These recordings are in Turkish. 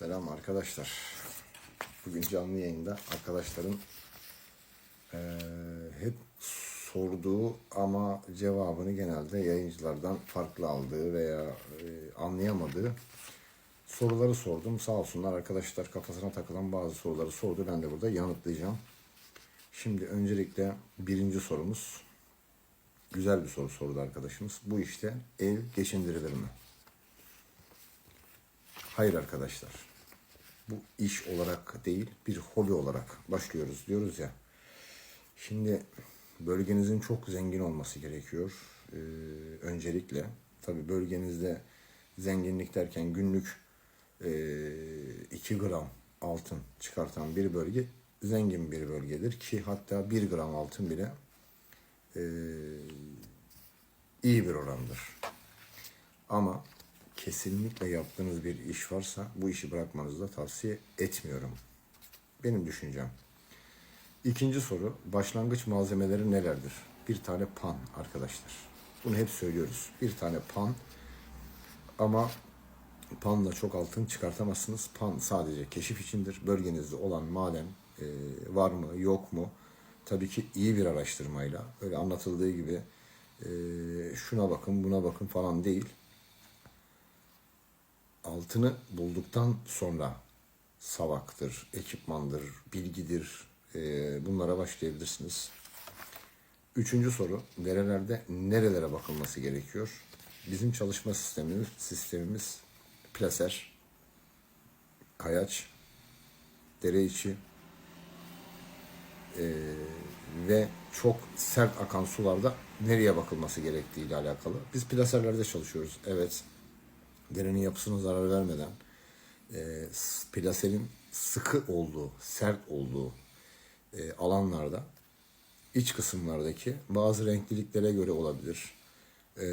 Selam arkadaşlar. Bugün canlı yayında arkadaşların eee, hep sorduğu ama cevabını genelde yayıncılardan farklı aldığı veya eee, anlayamadığı soruları sordum. Sağ olsunlar arkadaşlar kafasına takılan bazı soruları sordu. Ben de burada yanıtlayacağım. Şimdi öncelikle birinci sorumuz güzel bir soru sordu arkadaşımız. Bu işte ev geçindirilir mi? Hayır arkadaşlar. Bu iş olarak değil, bir hobi olarak başlıyoruz diyoruz ya. Şimdi bölgenizin çok zengin olması gerekiyor. Ee, öncelikle. Tabi bölgenizde zenginlik derken günlük 2 gram altın çıkartan bir bölge zengin bir bölgedir ki hatta 1 gram altın bile e, iyi bir orandır. Ama kesinlikle yaptığınız bir iş varsa bu işi bırakmanızı da tavsiye etmiyorum. Benim düşüncem. İkinci soru, başlangıç malzemeleri nelerdir? Bir tane pan arkadaşlar. Bunu hep söylüyoruz. Bir tane pan ama panla çok altın çıkartamazsınız. Pan sadece keşif içindir. Bölgenizde olan maden e, var mı yok mu? Tabii ki iyi bir araştırmayla öyle anlatıldığı gibi e, şuna bakın buna bakın falan değil altını bulduktan sonra savaktır, ekipmandır, bilgidir e, bunlara başlayabilirsiniz. Üçüncü soru, nerelerde nerelere bakılması gerekiyor? Bizim çalışma sistemimiz, sistemimiz plaser, kayaç, dere içi e, ve çok sert akan sularda nereye bakılması gerektiği ile alakalı. Biz plaserlerde çalışıyoruz. Evet, derenin yapısına zarar vermeden e, plasenin sıkı olduğu, sert olduğu e, alanlarda iç kısımlardaki bazı renkliliklere göre olabilir. E,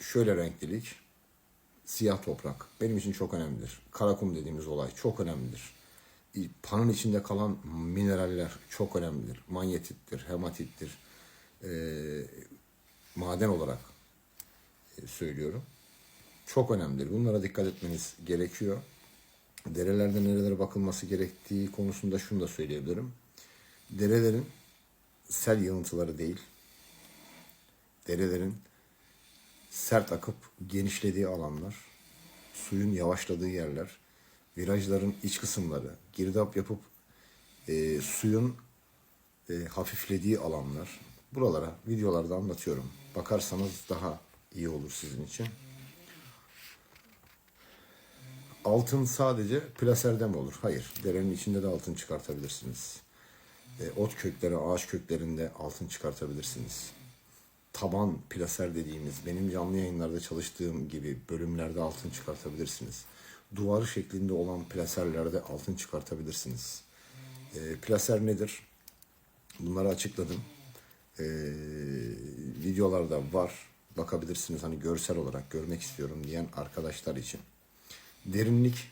şöyle renklilik, siyah toprak benim için çok önemlidir. Karakum dediğimiz olay çok önemlidir. Panın içinde kalan mineraller çok önemlidir. Manyetittir, hematittir. E, maden olarak e, söylüyorum. Çok önemlidir. Bunlara dikkat etmeniz gerekiyor. Derelerde nerelere bakılması gerektiği konusunda şunu da söyleyebilirim. Derelerin sel yığıntıları değil, derelerin sert akıp genişlediği alanlar, suyun yavaşladığı yerler, virajların iç kısımları, girdap yapıp e, suyun e, hafiflediği alanlar. Buralara videolarda anlatıyorum. Bakarsanız daha iyi olur sizin için. Altın sadece plaserde mi olur? Hayır. Derenin içinde de altın çıkartabilirsiniz. E, ot kökleri, ağaç köklerinde altın çıkartabilirsiniz. Taban plaser dediğimiz benim canlı yayınlarda çalıştığım gibi bölümlerde altın çıkartabilirsiniz. Duvarı şeklinde olan plaserlerde altın çıkartabilirsiniz. E, plaser nedir? Bunları açıkladım. E, videolarda var. Bakabilirsiniz hani görsel olarak görmek istiyorum diyen arkadaşlar için. Derinlik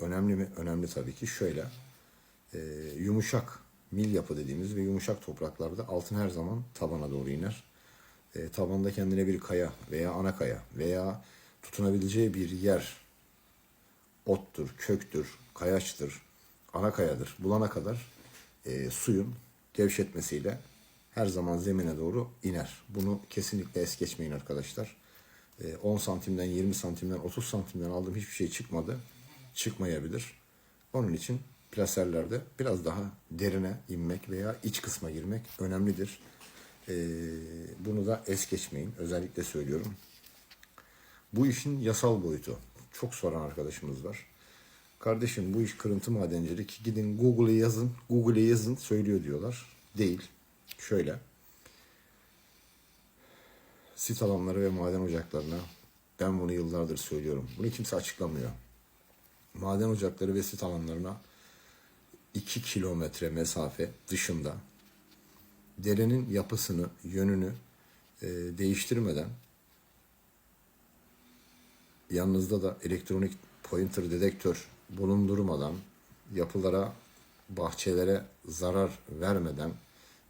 önemli mi? Önemli tabii ki. Şöyle e, yumuşak mil yapı dediğimiz ve yumuşak topraklarda altın her zaman tabana doğru iner. E, tabanda kendine bir kaya veya ana kaya veya tutunabileceği bir yer ottur, köktür, kayaçtır, ana kayadır bulana kadar e, suyun gevşetmesiyle her zaman zemine doğru iner. Bunu kesinlikle es geçmeyin arkadaşlar. E, 10 santimden, 20 santimden, 30 santimden aldığım hiçbir şey çıkmadı. Çıkmayabilir. Onun için plaserlerde biraz daha derine inmek veya iç kısma girmek önemlidir. E, bunu da es geçmeyin. Özellikle söylüyorum. Bu işin yasal boyutu. Çok soran arkadaşımız var. Kardeşim bu iş kırıntı madencilik. Gidin Google'e yazın. Google'e yazın söylüyor diyorlar. Değil. Şöyle. Sit alanları ve maden ocaklarına ben bunu yıllardır söylüyorum. Bunu kimse açıklamıyor. Maden ocakları ve sit alanlarına 2 kilometre mesafe dışında derenin yapısını, yönünü e, değiştirmeden yanınızda da elektronik pointer dedektör bulundurmadan yapılara, bahçelere zarar vermeden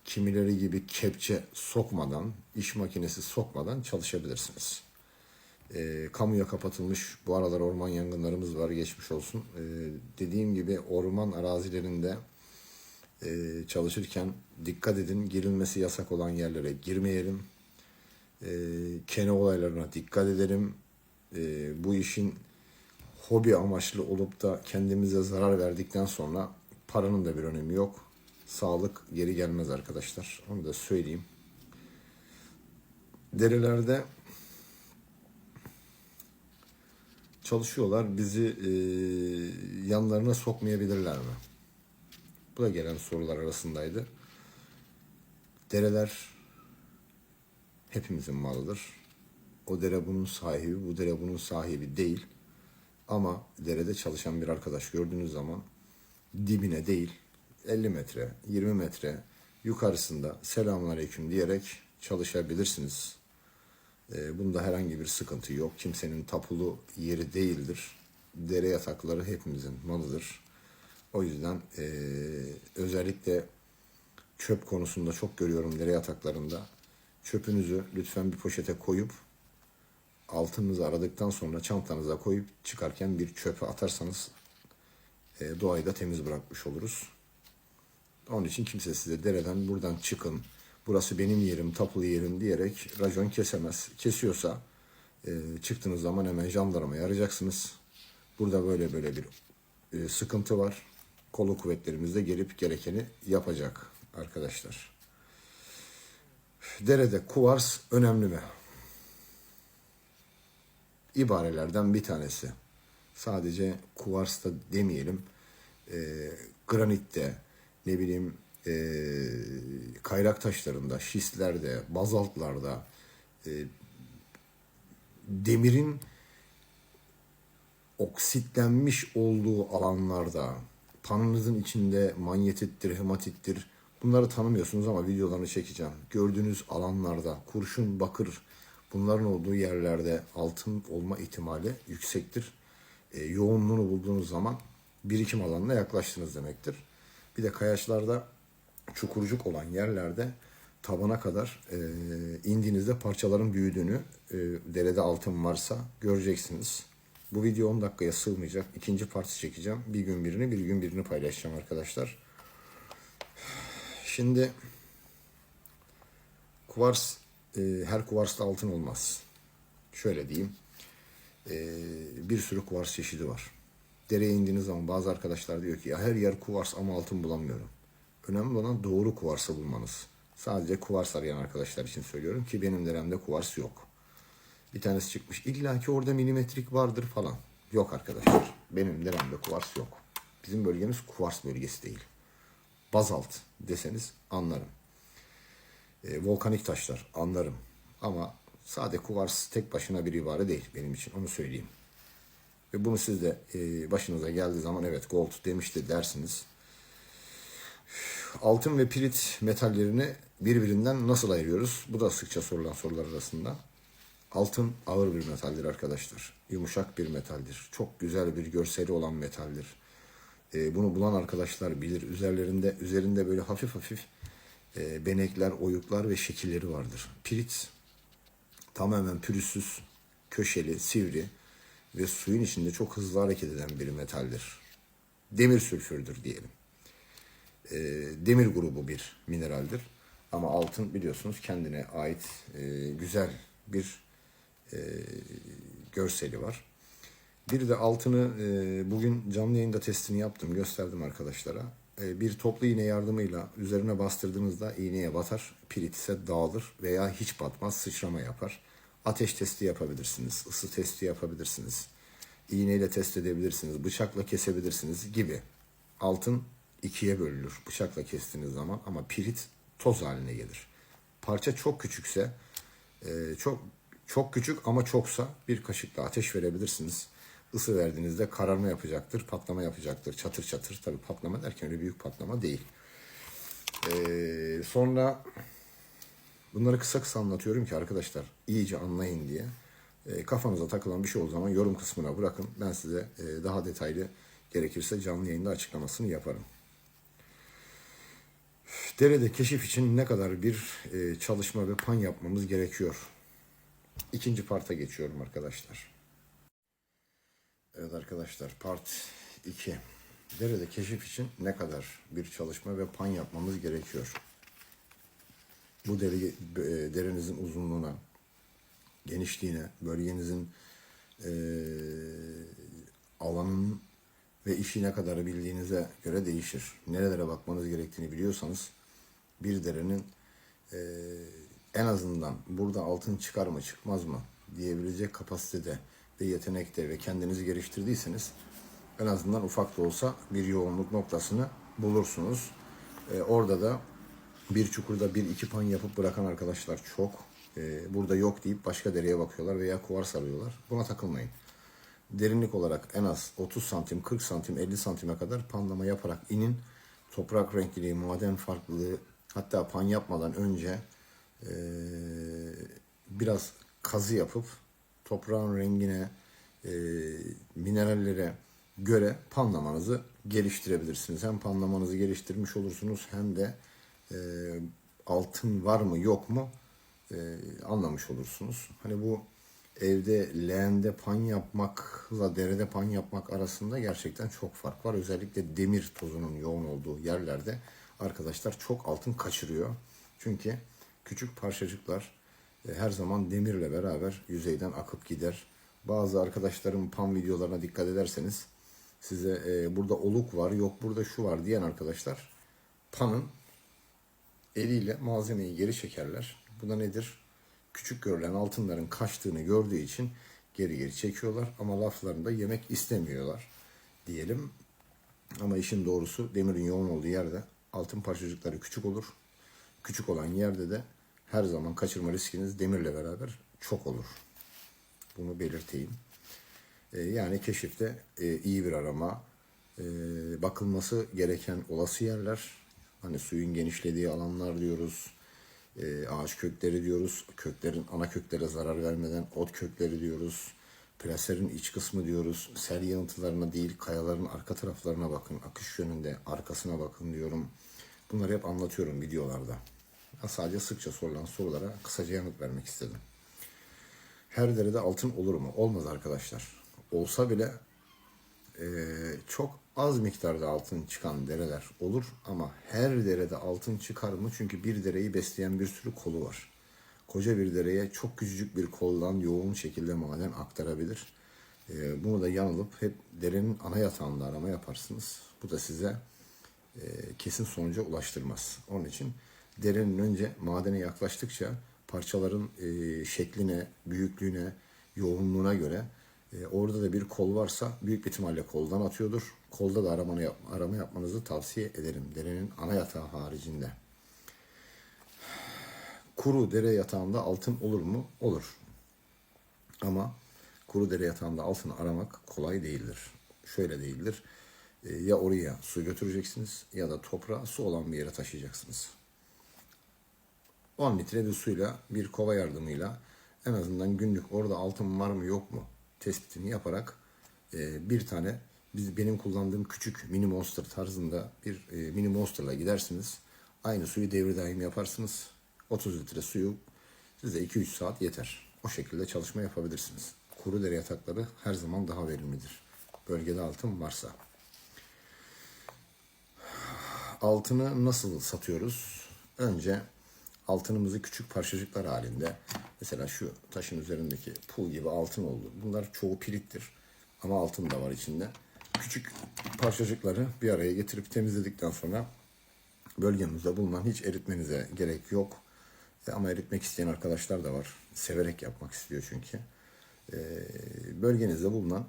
kimileri gibi kepçe sokmadan, iş makinesi sokmadan çalışabilirsiniz. E, kamuya kapatılmış bu aralar orman yangınlarımız var geçmiş olsun. E, dediğim gibi orman arazilerinde e, çalışırken dikkat edin girilmesi yasak olan yerlere girmeyelim. E, kene olaylarına dikkat edelim. E, bu işin hobi amaçlı olup da kendimize zarar verdikten sonra paranın da bir önemi yok. Sağlık geri gelmez arkadaşlar. Onu da söyleyeyim. Derelerde çalışıyorlar. Bizi e, yanlarına sokmayabilirler mi? Bu da gelen sorular arasındaydı. Dereler hepimizin malıdır. O dere bunun sahibi, bu dere bunun sahibi değil. Ama derede çalışan bir arkadaş gördüğünüz zaman dibine değil 50 metre, 20 metre yukarısında selamünaleyküm diyerek çalışabilirsiniz. Ee, bunda herhangi bir sıkıntı yok. Kimsenin tapulu yeri değildir. Dere yatakları hepimizin malıdır. O yüzden eee, özellikle çöp konusunda çok görüyorum dere yataklarında. Çöpünüzü lütfen bir poşete koyup altınızı aradıktan sonra çantanıza koyup çıkarken bir çöpe atarsanız e, doğayı da temiz bırakmış oluruz. Onun için kimse size dereden buradan çıkın, burası benim yerim, tapulu yerim diyerek racon kesemez. Kesiyorsa e, çıktığınız zaman hemen jandarmayı arayacaksınız. Burada böyle böyle bir e, sıkıntı var. Kolu kuvvetlerimiz de gelip gerekeni yapacak arkadaşlar. Derede kuvars önemli mi? ibarelerden bir tanesi. Sadece kuvarsta demeyelim, e, granitte, ne bileyim e, kayrak taşlarında, şistlerde, bazaltlarda, e, demirin oksitlenmiş olduğu alanlarda, panınızın içinde manyetittir, hematittir, bunları tanımıyorsunuz ama videolarını çekeceğim. Gördüğünüz alanlarda, kurşun, bakır, bunların olduğu yerlerde altın olma ihtimali yüksektir. E, yoğunluğunu bulduğunuz zaman birikim alanına yaklaştınız demektir. Bir de kayaçlarda çukurcuk olan yerlerde tabana kadar e, indiğinizde parçaların büyüdüğünü e, derede altın varsa göreceksiniz. Bu video 10 dakikaya sığmayacak. İkinci parti çekeceğim. Bir gün birini, bir gün birini paylaşacağım arkadaşlar. Şimdi kuvars e, her kuvarsta altın olmaz. Şöyle diyeyim. E, bir sürü kuvars çeşidi var. Dereye indiğiniz zaman bazı arkadaşlar diyor ki ya her yer kuvars ama altın bulamıyorum. Önemli olan doğru kuvarsı bulmanız. Sadece kuvars arayan arkadaşlar için söylüyorum ki benim deremde kuvars yok. Bir tanesi çıkmış. İlla ki orada milimetrik vardır falan. Yok arkadaşlar. Benim deremde kuvars yok. Bizim bölgemiz kuvars bölgesi değil. Bazalt deseniz anlarım. E, volkanik taşlar anlarım. Ama sade kuvars tek başına bir ibare değil benim için onu söyleyeyim. Ve bunu siz de e, başınıza geldiği zaman evet gold demişti dersiniz. Altın ve pirit metallerini birbirinden nasıl ayırıyoruz? Bu da sıkça sorulan sorular arasında. Altın ağır bir metaldir arkadaşlar. Yumuşak bir metaldir. Çok güzel bir görseli olan metaldir. E, bunu bulan arkadaşlar bilir. Üzerlerinde üzerinde böyle hafif hafif e, benekler, oyuklar ve şekilleri vardır. Pirit tamamen pürüzsüz, köşeli, sivri ve suyun içinde çok hızlı hareket eden bir metaldir. Demir sülfürdür diyelim. E, demir grubu bir mineraldir. Ama altın biliyorsunuz kendine ait e, güzel bir e, görseli var. Bir de altını e, bugün canlı yayında testini yaptım, gösterdim arkadaşlara. E, bir toplu iğne yardımıyla üzerine bastırdığınızda iğneye batar, pirit ise dağılır veya hiç batmaz, sıçrama yapar. Ateş testi yapabilirsiniz, ısı testi yapabilirsiniz, iğneyle test edebilirsiniz, bıçakla kesebilirsiniz gibi. Altın ikiye bölünür bıçakla kestiğiniz zaman ama pirit toz haline gelir. Parça çok küçükse, e, çok çok küçük ama çoksa bir kaşıkla ateş verebilirsiniz ısı verdiğinizde kararma yapacaktır, patlama yapacaktır. Çatır çatır tabii patlama derken öyle büyük patlama değil. Ee, sonra bunları kısa kısa anlatıyorum ki arkadaşlar iyice anlayın diye. Ee, kafanıza takılan bir şey olduğu zaman yorum kısmına bırakın. Ben size e, daha detaylı gerekirse canlı yayında açıklamasını yaparım. Derede keşif için ne kadar bir e, çalışma ve pan yapmamız gerekiyor? ikinci parta geçiyorum arkadaşlar. Evet arkadaşlar part 2. Derede keşif için ne kadar bir çalışma ve pan yapmamız gerekiyor? Bu deri, e, derinizin uzunluğuna, genişliğine, bölgenizin e, alanın ve işi ne kadar bildiğinize göre değişir. Nerelere bakmanız gerektiğini biliyorsanız bir derenin e, en azından burada altın çıkar mı çıkmaz mı diyebilecek kapasitede ve yetenekte ve kendinizi geliştirdiyseniz en azından ufak da olsa bir yoğunluk noktasını bulursunuz. E, orada da bir çukurda bir iki pan yapıp bırakan arkadaşlar çok. E, burada yok deyip başka dereye bakıyorlar veya kuvar sarıyorlar. Buna takılmayın. Derinlik olarak en az 30 santim, 40 santim, 50 santime kadar panlama yaparak inin. Toprak renkliliği, maden farklılığı hatta pan yapmadan önce e, biraz kazı yapıp toprağın rengine, e, minerallere göre panlamanızı geliştirebilirsiniz. Hem panlamanızı geliştirmiş olursunuz hem de e, altın var mı yok mu e, anlamış olursunuz. Hani bu evde leğende pan yapmakla derede pan yapmak arasında gerçekten çok fark var. Özellikle demir tozunun yoğun olduğu yerlerde arkadaşlar çok altın kaçırıyor. Çünkü küçük parçacıklar e, her zaman demirle beraber yüzeyden akıp gider. Bazı arkadaşlarım pan videolarına dikkat ederseniz size e, burada oluk var yok burada şu var diyen arkadaşlar panın eliyle malzemeyi geri çekerler. Bu da nedir? Küçük görülen altınların kaçtığını gördüğü için geri geri çekiyorlar ama laflarında yemek istemiyorlar diyelim. Ama işin doğrusu demirin yoğun olduğu yerde altın parçacıkları küçük olur. Küçük olan yerde de her zaman kaçırma riskiniz demirle beraber çok olur. Bunu belirteyim. E, yani keşifte e, iyi bir arama, e, bakılması gereken olası yerler, hani suyun genişlediği alanlar diyoruz, e, ağaç kökleri diyoruz, köklerin ana köklere zarar vermeden ot kökleri diyoruz, plaserin iç kısmı diyoruz, sel yanıntılarına değil kayaların arka taraflarına bakın, akış yönünde arkasına bakın diyorum. Bunları hep anlatıyorum videolarda. Sadece sıkça sorulan sorulara kısaca yanıt vermek istedim. Her derede altın olur mu? Olmaz arkadaşlar. Olsa bile e, çok az miktarda altın çıkan dereler olur ama her derede altın çıkar mı? Çünkü bir dereyi besleyen bir sürü kolu var. Koca bir dereye çok küçücük bir koldan yoğun şekilde maden aktarabilir. E, bunu da yanılıp hep derenin ana yatağında arama yaparsınız. Bu da size e, kesin sonuca ulaştırmaz. Onun için derenin önce madene yaklaştıkça parçaların e, şekline, büyüklüğüne, yoğunluğuna göre e, orada da bir kol varsa büyük ihtimalle koldan atıyordur. Kolda da aramanı yap, arama yapmanızı tavsiye ederim. Derenin ana yatağı haricinde. Kuru dere yatağında altın olur mu? Olur. Ama kuru dere yatağında altın aramak kolay değildir. Şöyle değildir. E, ya oraya su götüreceksiniz ya da toprağa su olan bir yere taşıyacaksınız. 10 litre bir suyla bir kova yardımıyla en azından günlük orada altın var mı yok mu tespitini yaparak e, bir tane biz benim kullandığım küçük mini monster tarzında bir e, mini monsterla gidersiniz. Aynı suyu devir daim yaparsınız. 30 litre suyu size 2-3 saat yeter. O şekilde çalışma yapabilirsiniz. Kuru dere yatakları her zaman daha verimlidir. Bölgede altın varsa. Altını nasıl satıyoruz? Önce altınımızı küçük parçacıklar halinde mesela şu taşın üzerindeki pul gibi altın oldu. Bunlar çoğu pirittir ama altın da var içinde. Küçük parçacıkları bir araya getirip temizledikten sonra bölgemizde bulunan hiç eritmenize gerek yok. E, ama eritmek isteyen arkadaşlar da var. Severek yapmak istiyor çünkü. E, bölgenizde bulunan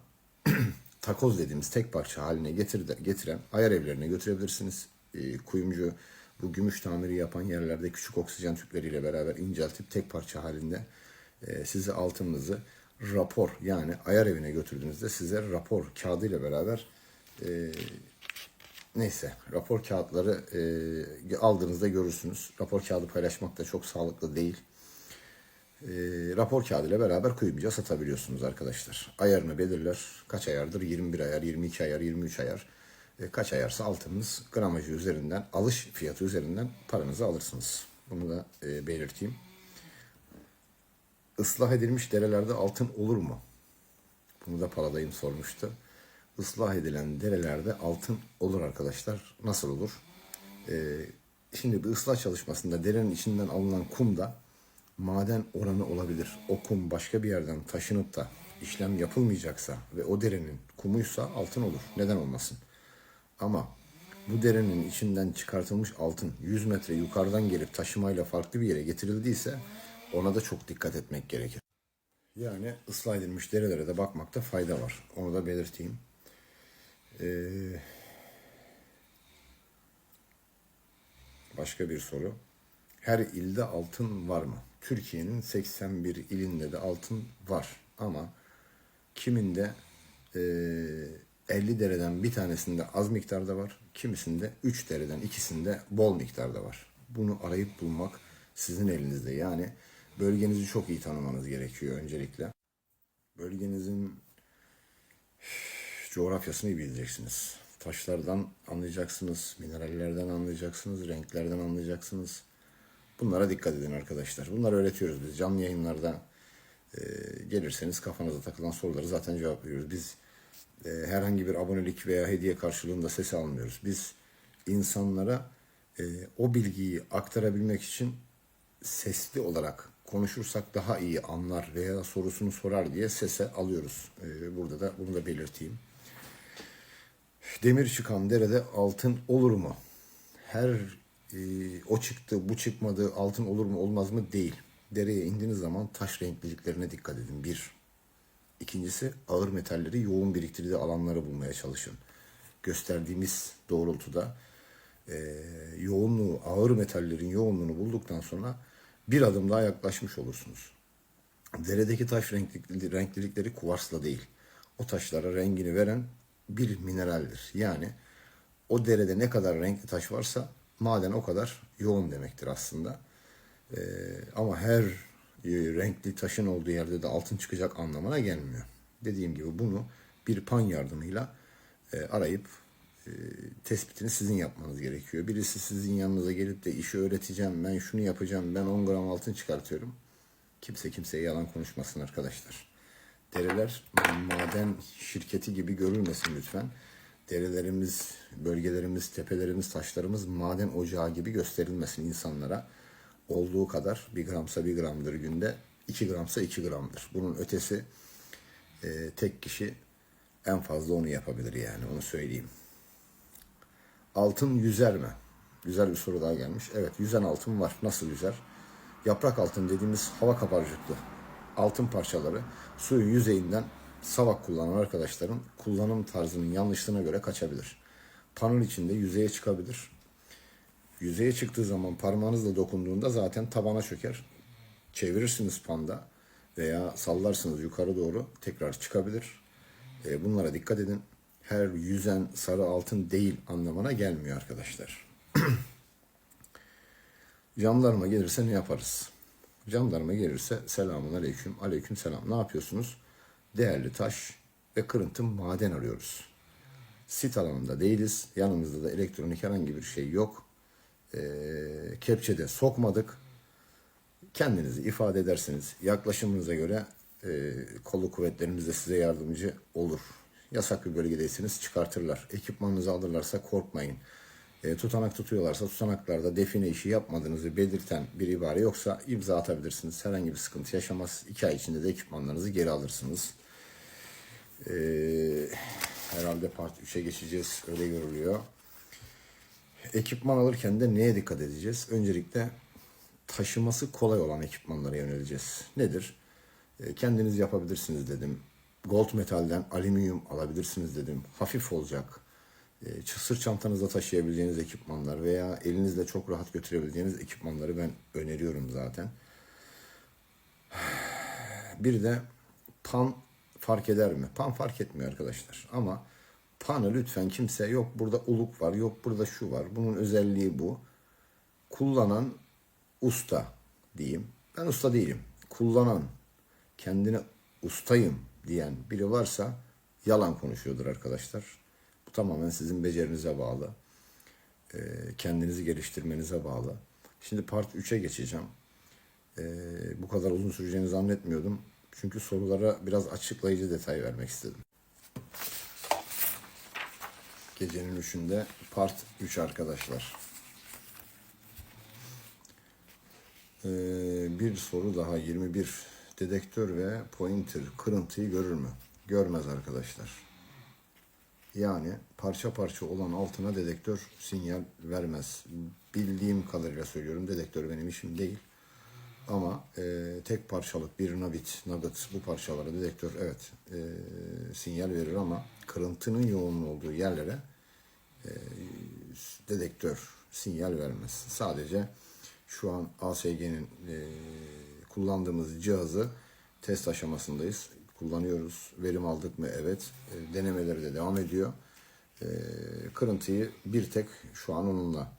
takoz dediğimiz tek parça haline getir, getiren ayar evlerine götürebilirsiniz. E, kuyumcu bu gümüş tamiri yapan yerlerde küçük oksijen tüpleriyle beraber inceltip tek parça halinde e, size altınınızı rapor yani ayar evine götürdüğünüzde size rapor kağıdı ile beraber e, neyse rapor kağıtları e, aldığınızda görürsünüz. Rapor kağıdı paylaşmak da çok sağlıklı değil. E, rapor kağıdı ile beraber kuyumcuya satabiliyorsunuz arkadaşlar. Ayarını belirler. Kaç ayardır? 21 ayar, 22 ayar, 23 ayar. E, kaç ayarsa altınız gramajı üzerinden, alış fiyatı üzerinden paranızı alırsınız. Bunu da e, belirteyim. Islah edilmiş derelerde altın olur mu? Bunu da Paladayım sormuştu. Islah edilen derelerde altın olur arkadaşlar. Nasıl olur? Ee, şimdi bir ıslah çalışmasında derenin içinden alınan kumda maden oranı olabilir. O kum başka bir yerden taşınıp da işlem yapılmayacaksa ve o derenin kumuysa altın olur. Neden olmasın? Ama bu derenin içinden çıkartılmış altın 100 metre yukarıdan gelip taşımayla farklı bir yere getirildiyse ona da çok dikkat etmek gerekir. Yani ıslah edilmiş derelere de bakmakta fayda var. Onu da belirteyim. Ee, başka bir soru. Her ilde altın var mı? Türkiye'nin 81 ilinde de altın var. Ama kiminde e, 50 dereden bir tanesinde az miktarda var. Kimisinde 3 dereden ikisinde bol miktarda var. Bunu arayıp bulmak sizin elinizde. Yani bölgenizi çok iyi tanımanız gerekiyor öncelikle. Bölgenizin coğrafyasını bileceksiniz. Taşlardan anlayacaksınız, minerallerden anlayacaksınız, renklerden anlayacaksınız. Bunlara dikkat edin arkadaşlar. Bunları öğretiyoruz biz. Canlı yayınlarda e, gelirseniz kafanıza takılan soruları zaten cevaplıyoruz. Biz e, herhangi bir abonelik veya hediye karşılığında ses almıyoruz. Biz insanlara e, o bilgiyi aktarabilmek için sesli olarak konuşursak daha iyi anlar veya sorusunu sorar diye sese alıyoruz. E, burada da bunu da belirteyim. Demir çıkan derede altın olur mu? Her e, o çıktı, bu çıkmadı, altın olur mu, olmaz mı? Değil. Dereye indiğiniz zaman taş renkliliklerine dikkat edin. Bir. İkincisi ağır metalleri yoğun biriktirdiği alanları bulmaya çalışın. Gösterdiğimiz doğrultuda e, yoğunluğu, ağır metallerin yoğunluğunu bulduktan sonra bir adım daha yaklaşmış olursunuz. Deredeki taş renkli, renklilikleri kuvarsla değil. O taşlara rengini veren bir mineraldir. Yani o derede ne kadar renkli taş varsa maden o kadar yoğun demektir aslında. Ee, ama her e, renkli taşın olduğu yerde de altın çıkacak anlamına gelmiyor. Dediğim gibi bunu bir pan yardımıyla e, arayıp e, tespitini sizin yapmanız gerekiyor. Birisi sizin yanınıza gelip de işi öğreteceğim, ben şunu yapacağım, ben 10 gram altın çıkartıyorum. Kimse kimseye yalan konuşmasın arkadaşlar. Dereler maden şirketi gibi görülmesin lütfen. Derelerimiz, bölgelerimiz, tepelerimiz, taşlarımız maden ocağı gibi gösterilmesin insanlara. Olduğu kadar bir gramsa bir gramdır günde, iki gramsa iki gramdır. Bunun ötesi e, tek kişi en fazla onu yapabilir yani onu söyleyeyim. Altın yüzer mi? Güzel bir soru daha gelmiş. Evet yüzen altın var. Nasıl yüzer? Yaprak altın dediğimiz hava kabarcıklı altın parçaları suyun yüzeyinden savak kullanan arkadaşların kullanım tarzının yanlışlığına göre kaçabilir. Panel içinde yüzeye çıkabilir. Yüzeye çıktığı zaman parmağınızla dokunduğunda zaten tabana çöker. Çevirirsiniz panda veya sallarsınız yukarı doğru tekrar çıkabilir. E, bunlara dikkat edin. Her yüzen sarı altın değil anlamına gelmiyor arkadaşlar. Camlarıma gelirse ne yaparız? Jandarma gelirse selamun aleyküm, aleyküm selam. Ne yapıyorsunuz? Değerli taş ve kırıntı maden arıyoruz. Sit alanında değiliz. Yanımızda da elektronik herhangi bir şey yok. Ee, kepçede sokmadık. Kendinizi ifade ederseniz yaklaşımınıza göre e, kolu kuvvetlerimiz de size yardımcı olur. Yasak bir bölgedeyseniz çıkartırlar. Ekipmanınızı alırlarsa korkmayın e, tutanak tutuyorlarsa tutanaklarda define işi yapmadığınızı belirten bir ibare yoksa imza atabilirsiniz. Herhangi bir sıkıntı yaşamaz. İki ay içinde de ekipmanlarınızı geri alırsınız. E, herhalde part 3'e geçeceğiz. Öyle görülüyor. Ekipman alırken de neye dikkat edeceğiz? Öncelikle taşıması kolay olan ekipmanlara yöneleceğiz. Nedir? E, kendiniz yapabilirsiniz dedim. Gold metalden alüminyum alabilirsiniz dedim. Hafif olacak e, sırt çantanızda taşıyabileceğiniz ekipmanlar veya elinizle çok rahat götürebileceğiniz ekipmanları ben öneriyorum zaten. Bir de pan fark eder mi? Pan fark etmiyor arkadaşlar. Ama panı lütfen kimse yok burada uluk var, yok burada şu var. Bunun özelliği bu. Kullanan usta diyeyim. Ben usta değilim. Kullanan, kendine ustayım diyen biri varsa yalan konuşuyordur arkadaşlar. Bu tamamen sizin becerinize bağlı. Kendinizi geliştirmenize bağlı. Şimdi part 3'e geçeceğim. e, bu kadar uzun süreceğini zannetmiyordum. Çünkü sorulara biraz açıklayıcı detay vermek istedim. Gecenin üçünde part 3 arkadaşlar. Ee, bir soru daha 21. Dedektör ve pointer kırıntıyı görür mü? Görmez arkadaşlar. Yani parça parça olan altına dedektör sinyal vermez. Bildiğim kadarıyla söylüyorum. Dedektör benim işim değil. Ama e, tek parçalık bir nugget, nugget bu parçalara dedektör evet e, sinyal verir ama kırıntının yoğun olduğu yerlere e, dedektör sinyal vermez. Sadece şu an ASG'nin e, kullandığımız cihazı test aşamasındayız. Kullanıyoruz. Verim aldık mı? Evet. E, denemeleri de devam ediyor. E, kırıntıyı bir tek şu an onunla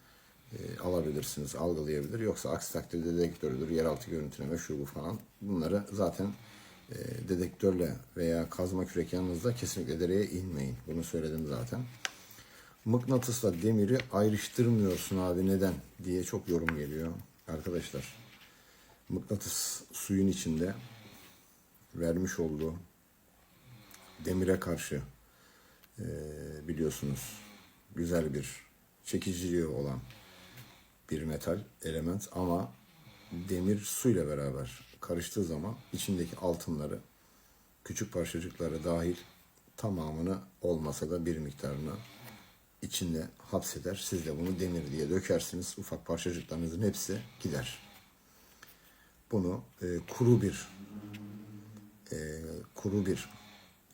e, alabilirsiniz, algılayabilir. Yoksa aksi takdirde dedektörüdür, yeraltı görüntüleme, şu bu falan. Bunları zaten e, dedektörle veya kazma kürek yanınızda kesinlikle dereye inmeyin. Bunu söyledim zaten. Mıknatısla demiri ayrıştırmıyorsun abi neden diye çok yorum geliyor. Arkadaşlar mıknatıs suyun içinde vermiş olduğu demire karşı e, biliyorsunuz güzel bir çekiciliği olan bir metal element ama demir suyla beraber karıştığı zaman içindeki altınları küçük parçacıkları dahil tamamını olmasa da bir miktarını içinde hapseder. Siz de bunu demir diye dökersiniz. Ufak parçacıklarınızın hepsi gider. Bunu e, kuru bir e, kuru bir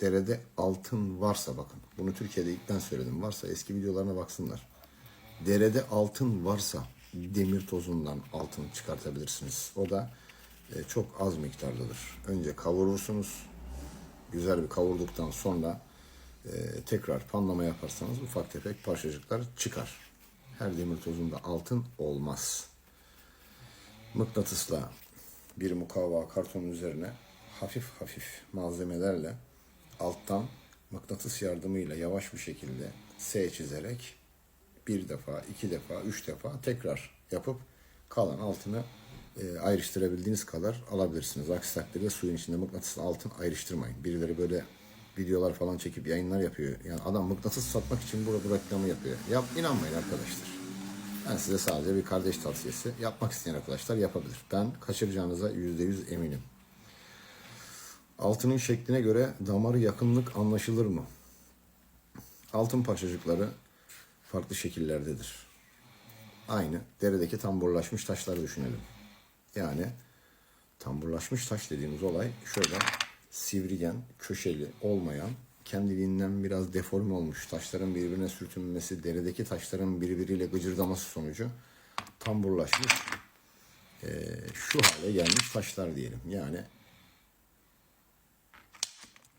derede altın varsa bakın. Bunu Türkiye'de ilk ben söyledim. Varsa eski videolarına baksınlar. Derede altın varsa demir tozundan altın çıkartabilirsiniz. O da e, çok az miktardadır. Önce kavurursunuz. Güzel bir kavurduktan sonra e, tekrar panlama yaparsanız ufak tefek parçacıklar çıkar. Her demir tozunda altın olmaz. Mıknatısla bir mukavva kartonun üzerine hafif hafif malzemelerle alttan mıknatıs yardımıyla yavaş bir şekilde S çizerek bir defa, iki defa, üç defa tekrar yapıp kalan altını e, ayrıştırabildiğiniz kadar alabilirsiniz. Aksi takdirde suyun içinde mıknatısla altın ayrıştırmayın. Birileri böyle videolar falan çekip yayınlar yapıyor. Yani adam mıknatıs satmak için burada bu reklamı yapıyor. Yap, inanmayın arkadaşlar. Ben size sadece bir kardeş tavsiyesi. Yapmak isteyen arkadaşlar yapabilir. Ben kaçıracağınıza yüzde yüz eminim. Altının şekline göre damarı yakınlık anlaşılır mı? Altın parçacıkları farklı şekillerdedir. Aynı deredeki tamburlaşmış taşları düşünelim. Yani tamburlaşmış taş dediğimiz olay şöyle sivrigen, köşeli olmayan, kendiliğinden biraz deforme olmuş taşların birbirine sürtünmesi, deredeki taşların birbiriyle gıcırdaması sonucu tamburlaşmış eee, şu hale gelmiş taşlar diyelim. Yani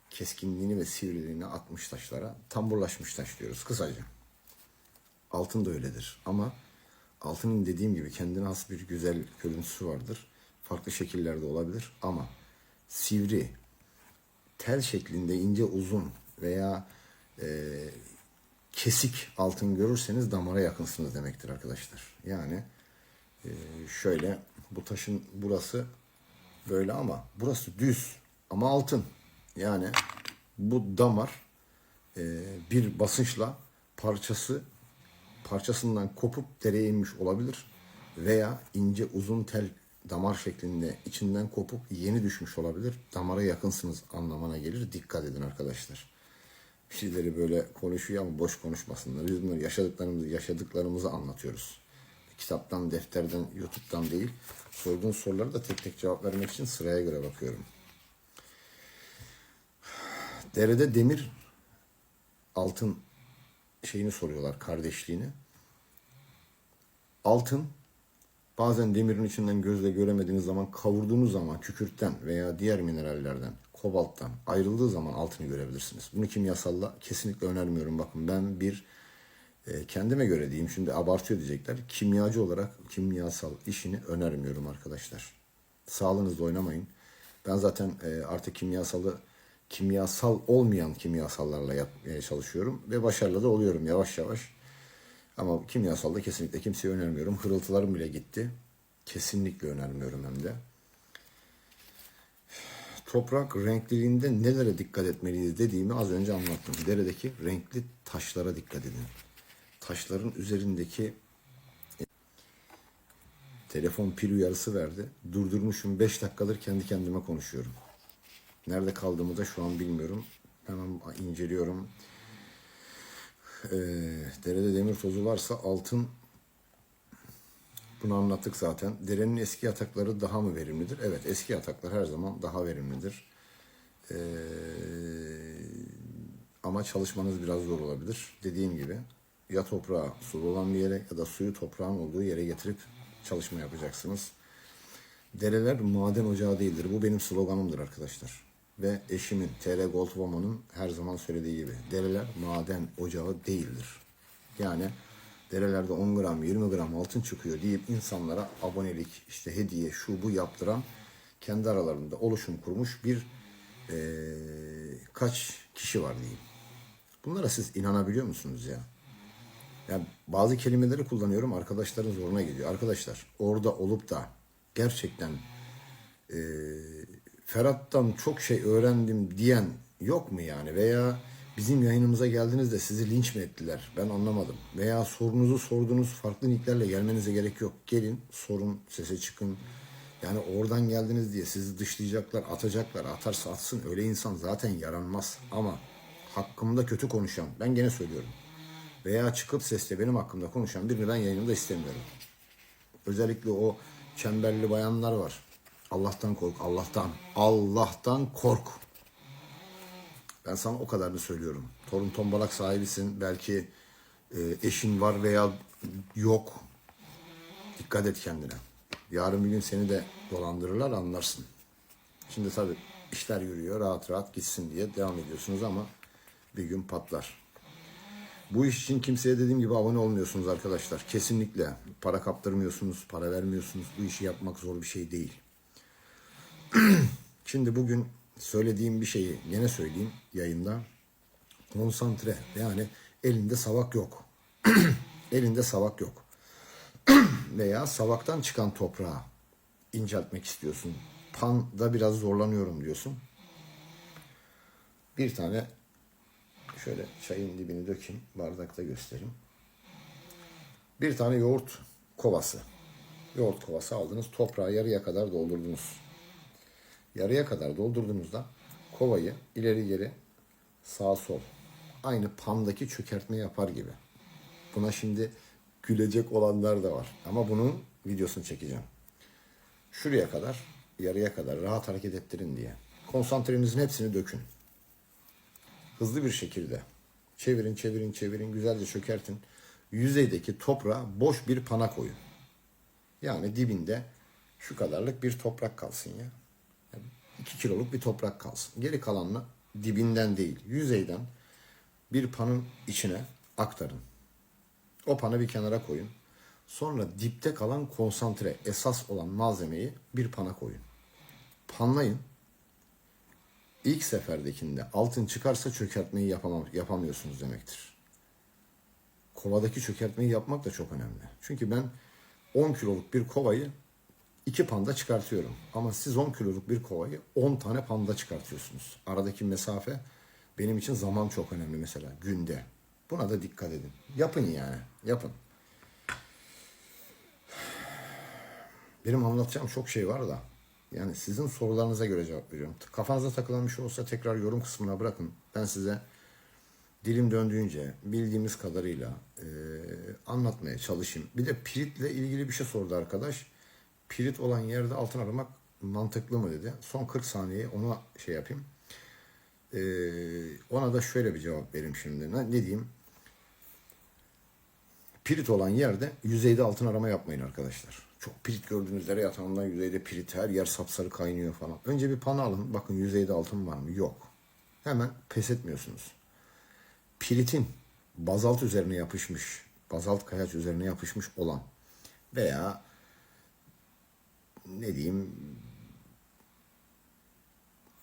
keskinliğini ve sivriliğini atmış taşlara tamburlaşmış taş diyoruz kısaca. Altın da öyledir ama altının dediğim gibi kendine has bir güzel görüntüsü vardır. Farklı şekillerde olabilir ama sivri, tel şeklinde ince uzun veya e, kesik altın görürseniz damara yakınsınız demektir arkadaşlar. Yani e, şöyle bu taşın burası böyle ama burası düz ama altın. Yani bu damar e, bir basınçla parçası parçasından kopup dereye inmiş olabilir veya ince uzun tel damar şeklinde içinden kopup yeni düşmüş olabilir. Damara yakınsınız anlamına gelir. Dikkat edin arkadaşlar. Birileri böyle konuşuyor ama boş konuşmasınlar. Biz bunları yaşadıklarımızı, yaşadıklarımızı anlatıyoruz. Kitaptan, defterden, YouTube'dan değil. Sorduğun soruları da tek tek cevap vermek için sıraya göre bakıyorum. Derede demir altın şeyini soruyorlar kardeşliğini. Altın bazen demirin içinden gözle göremediğiniz zaman kavurduğunuz zaman kükürtten veya diğer minerallerden kobalttan ayrıldığı zaman altını görebilirsiniz. Bunu kimyasalla kesinlikle önermiyorum. Bakın ben bir e, kendime göre diyeyim şimdi abartıyor diyecekler. Kimyacı olarak kimyasal işini önermiyorum arkadaşlar. Sağlığınızla oynamayın. Ben zaten e, artık kimyasalı kimyasal olmayan kimyasallarla yapmaya çalışıyorum ve başarılı da oluyorum yavaş yavaş. Ama kimyasalda kesinlikle kimseye önermiyorum. Hırıltılarım bile gitti. Kesinlikle önermiyorum hem de. toprak renkliliğinde nelere dikkat etmeliyiz dediğimi az önce anlattım. Deredeki renkli taşlara dikkat edin. Taşların üzerindeki telefon pil uyarısı verdi. Durdurmuşum 5 dakikadır kendi kendime konuşuyorum. Nerede kaldığımı da şu an bilmiyorum. Hemen inceliyorum. Ee, derede demir tozu varsa altın bunu anlattık zaten. Derenin eski yatakları daha mı verimlidir? Evet eski yataklar her zaman daha verimlidir. Ee, ama çalışmanız biraz zor olabilir. Dediğim gibi ya toprağa sulu olan bir yere ya da suyu toprağın olduğu yere getirip çalışma yapacaksınız. Dereler maden ocağı değildir. Bu benim sloganımdır arkadaşlar. Ve eşimin, TR Gold her zaman söylediği gibi. Dereler maden ocağı değildir. Yani derelerde 10 gram, 20 gram altın çıkıyor deyip insanlara abonelik, işte hediye, şu bu yaptıran kendi aralarında oluşum kurmuş bir eee, kaç kişi var diyeyim. Bunlara siz inanabiliyor musunuz ya? Yani bazı kelimeleri kullanıyorum arkadaşların zoruna gidiyor. Arkadaşlar orada olup da gerçekten e, Ferhat'tan çok şey öğrendim diyen yok mu yani? Veya bizim yayınımıza geldiniz de sizi linç mi ettiler? Ben anlamadım. Veya sorunuzu sorduğunuz farklı nicklerle gelmenize gerek yok. Gelin sorun sese çıkın. Yani oradan geldiniz diye sizi dışlayacaklar, atacaklar. Atarsa atsın. Öyle insan zaten yaranmaz. Ama hakkımda kötü konuşan, ben gene söylüyorum. Veya çıkıp sesle benim hakkımda konuşan birini ben yayınımda istemiyorum. Özellikle o çemberli bayanlar var. Allah'tan kork, Allah'tan. Allah'tan kork. Ben sana o kadarını söylüyorum. Torun tombalak sahibisin. Belki e, eşin var veya yok. Dikkat et kendine. Yarın bir gün seni de dolandırırlar anlarsın. Şimdi tabii işler yürüyor rahat rahat gitsin diye devam ediyorsunuz ama bir gün patlar. Bu iş için kimseye dediğim gibi abone olmuyorsunuz arkadaşlar. Kesinlikle para kaptırmıyorsunuz, para vermiyorsunuz. Bu işi yapmak zor bir şey değil. Şimdi bugün söylediğim bir şeyi yine söyleyeyim yayında. Konsantre yani elinde savak yok. elinde savak yok. Veya savaktan çıkan toprağı inceltmek istiyorsun. Panda biraz zorlanıyorum diyorsun. Bir tane şöyle çayın dibini dökeyim. Bardakta göstereyim. Bir tane yoğurt kovası. Yoğurt kovası aldınız. Toprağı yarıya kadar doldurdunuz. Yarıya kadar doldurduğunuzda kovayı ileri geri sağ sol aynı pandaki çökertme yapar gibi. Buna şimdi gülecek olanlar da var. Ama bunun videosunu çekeceğim. Şuraya kadar, yarıya kadar rahat hareket ettirin diye. Konsantrenizin hepsini dökün. Hızlı bir şekilde çevirin, çevirin, çevirin, güzelce çökertin. Yüzeydeki toprağa boş bir pana koyun. Yani dibinde şu kadarlık bir toprak kalsın ya. 2 kiloluk bir toprak kalsın. Geri kalanını dibinden değil, yüzeyden bir panın içine aktarın. O panı bir kenara koyun. Sonra dipte kalan konsantre, esas olan malzemeyi bir pana koyun. Panlayın. İlk seferdekinde altın çıkarsa çökertmeyi yapamam, yapamıyorsunuz demektir. Kovadaki çökertmeyi yapmak da çok önemli. Çünkü ben 10 kiloluk bir kovayı iki panda çıkartıyorum. Ama siz 10 kiloluk bir kovayı 10 tane panda çıkartıyorsunuz. Aradaki mesafe benim için zaman çok önemli mesela günde. Buna da dikkat edin. Yapın yani. Yapın. Benim anlatacağım çok şey var da. Yani sizin sorularınıza göre cevap veriyorum. Kafanıza takılan bir şey olsa tekrar yorum kısmına bırakın. Ben size dilim döndüğünce bildiğimiz kadarıyla e, anlatmaya çalışayım. Bir de piritle ilgili bir şey sordu arkadaş. Pirit olan yerde altın aramak mantıklı mı dedi. Son 40 saniye ona şey yapayım. E, ona da şöyle bir cevap vereyim şimdi. Ne, ne diyeyim? Pirit olan yerde yüzeyde altın arama yapmayın arkadaşlar. Çok pirit gördüğünüz yere yatağından yüzeyde pirit her yer sapsarı kaynıyor falan. Önce bir pana alın bakın yüzeyde altın var mı? Yok. Hemen pes etmiyorsunuz. Piritin bazalt üzerine yapışmış, bazalt kayaç üzerine yapışmış olan veya ne diyeyim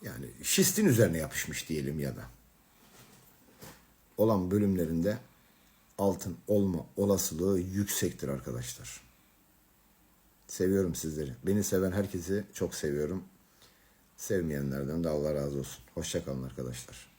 yani şistin üzerine yapışmış diyelim ya da olan bölümlerinde altın olma olasılığı yüksektir arkadaşlar. Seviyorum sizleri. Beni seven herkesi çok seviyorum. Sevmeyenlerden de Allah razı olsun. Hoşçakalın arkadaşlar.